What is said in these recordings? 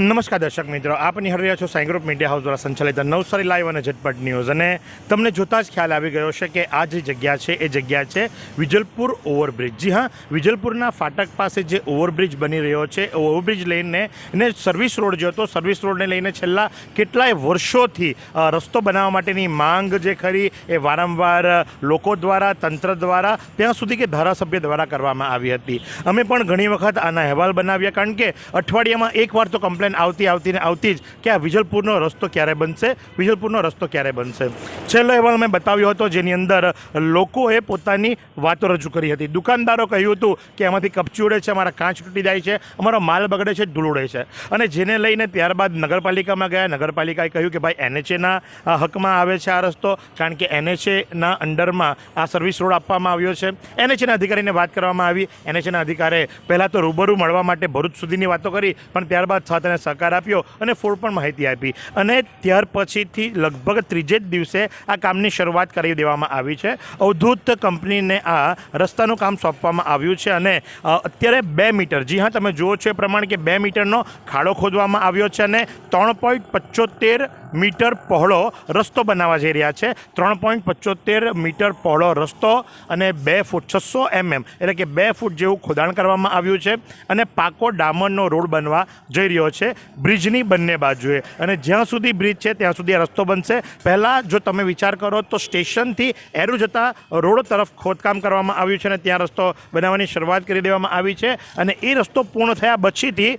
નમસ્કાર દર્શક મિત્રો, આપ નિહાળી રહ્યા છો સાઈ ગ્રુપ મીડિયા હાઉસ દ્વારા સંચાલિત નવસારી લાઈવ અને ઝટપટ ન્યૂઝ. અને તમને જોતાં જ ખ્યાલ આવી ગયો છે કે આ જે જગ્યા છે, એ જગ્યા છે વિજલપુર ઓવરબ્રિજ. જી હા, વિજલપુરના ફાટક પાસે જે ઓવરબ્રિજ બની રહ્યો છે ઓવરબ્રિજ લઈને, એને સર્વિસ રોડ જે હતો. સર્વિસ રોડને લઈને છેલ્લા કેટલાય વર્ષોથી રસ્તો બનાવવા માટેની માંગ જે ખરી, એ વારંવાર લોકો દ્વારા, તંત્ર દ્વારા, ત્યાં સુધી કે ધારાસભ્ય દ્વારા કરવામાં આવી હતી. અમે પણ ઘણી વખત આના અહેવાલ બનાવ્યા, કારણ કે અઠવાડિયામાં એકવાર તો કમ્પ્લેન આવતી આવતી ને આવતી જ કે આ વિજલપુરનો રસ્તો ક્યારે બનશે? વિજલપુરનો રસ્તો ક્યારે બનશે? છેલ્લો અહેવાલ મેં બતાવ્યો હતો જેની અંદર લોકોએ પોતાની વાતો રજૂ કરી હતી. દુકાનદારો કહ્યું હતું કે એમાંથી કપચી ઉડે છે, અમારા કાચ તૂટી જાય છે, અમારો માલ બગડે છે, ધૂળ ઉડે છે. અને જેને લઈને ત્યારબાદ નગરપાલિકામાં ગયા. નગરપાલિકાએ કહ્યું કે ભાઈ, એનએચએના હકમાં આવે છે આ રસ્તો, કારણ કે એનએચએના અંડરમાં આ સર્વિસ રોડ આપવામાં આવ્યો છે. એનએચએના અધિકારીને વાત કરવામાં આવી. એનએચએના અધિકારે પહેલાં તો રૂબરૂ મળવા માટે ભરૂચ સુધીની વાતો કરી, પણ ત્યારબાદ સાથ સહકાર આપ્યો અને ફોડ પણ માહિતી આપી. અને ત્યાર પછીથી લગભગ ત્રીજે જ દિવસે આ કામની શરૂઆત કરી દેવામાં આવી છે. અવધૂત કંપનીને આ રસ્તાનું કામ સોંપવામાં આવ્યું છે અને અત્યારે બે મીટર, જી હા, તમે જુઓ છો એ પ્રમાણે કે બે મીટરનો ખાડો ખોદવામાં આવ્યો છે અને ત્રણ પોઈન્ટ પચોતેર મીટર પહોળો રસ્તો બનાવવા જઈ રહ્યા છે. ત્રણ પોઈન્ટ પચોતેર મીટર પહોળો રસ્તો અને બે ફૂટ છસો એમએમ, એટલે કે બે ફૂટ જેવું ખોદાણ કરવામાં આવ્યું છે. અને પાકો ડામરનો રોડ બનવા જઈ રહ્યો છે. બ્રિજની બંને બાજુએ. અને જ્યાં સુધી બ્રિજ છે, ત્યાં સુધી આ રસ્તો બનશે. પહેલાં જો તમે વિચાર કરો તો સ્ટેશનથી એરુ જતા રોડ તરફ ખોદકામ કરવામાં આવ્યું છે અને ત્યાં રસ્તો બનાવવાની શરૂઆત કરી દેવામાં આવી છે. અને એ રસ્તો પૂર્ણ થયા પછીથી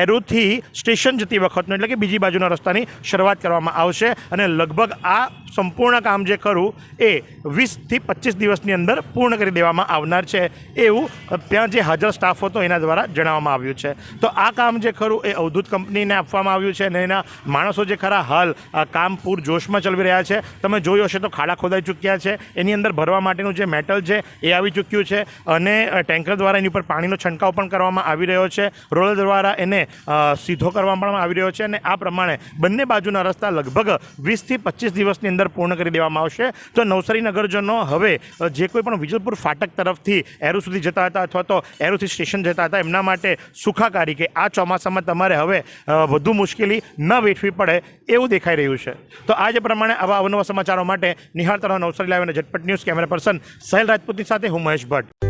એરુથી સ્ટેશન જતી વખતનો એટલે કે બીજી બાજુના રસ્તાની શરૂઆત કરવામાં આવશે. અને લગભગ આ સંપૂર્ણ કામ જે ખરું એ વીસથી પચીસ દિવસની અંદર પૂર્ણ કરી દેવામાં આવનાર છે. એવું ત્યાં જે હાજર સ્ટાફ હતો એના દ્વારા જણાવવામાં આવ્યું છે. તો આ કામ જે ખરું એ અવધૂત કંપનીને આપવામાં આવ્યું છે અને એના માણસો જે ખરા હાલ કામ પૂર જોશમાં ચલાવી રહ્યા છે. તમે જોયું હશે તો ખાડા ખોદાઈ ચૂક્યા છે. એની અંદર ભરવા માટેનું જે મેટલ છે, એ આવી ચૂક્યું છે અને ટેન્કર દ્વારા એની ઉપર પાણીનો છંટકાવ પણ કરવામાં આવી રહ્યો છે. રોલર દ્વારા એને સીધો કરવામાં આવી રહ્યો છે અને આ પ્રમાણે બંને બાજુના રસ્તા લગભગ વીસથી પચીસ દિવસની અંદર પૂર્ણ કરી દેવામાં આવશે. તો નવસારી નગરજનો હવે જે કોઈ પણ વિજલપુર ફાટક તરફથી એરુ સુધી જતા હતા અથવા તો એરુથી સ્ટેશન જતા હતા, એમના માટે સુખાકારી કે આ ચોમાસામાં તમારે હવે વધુ મુશ્કેલી ન વેઠવી પડે એવું દેખાઈ રહ્યું છે. તો આજે પ્રમાણે આવા અવનવા સમાચારો માટે નિહાળતા રહો નવસારી લાવીને ઝટપટ ન્યૂઝ કેમેરા પર્સન સહેલ રાજપૂતની સાથે હું મહેશ ભટ્ટ.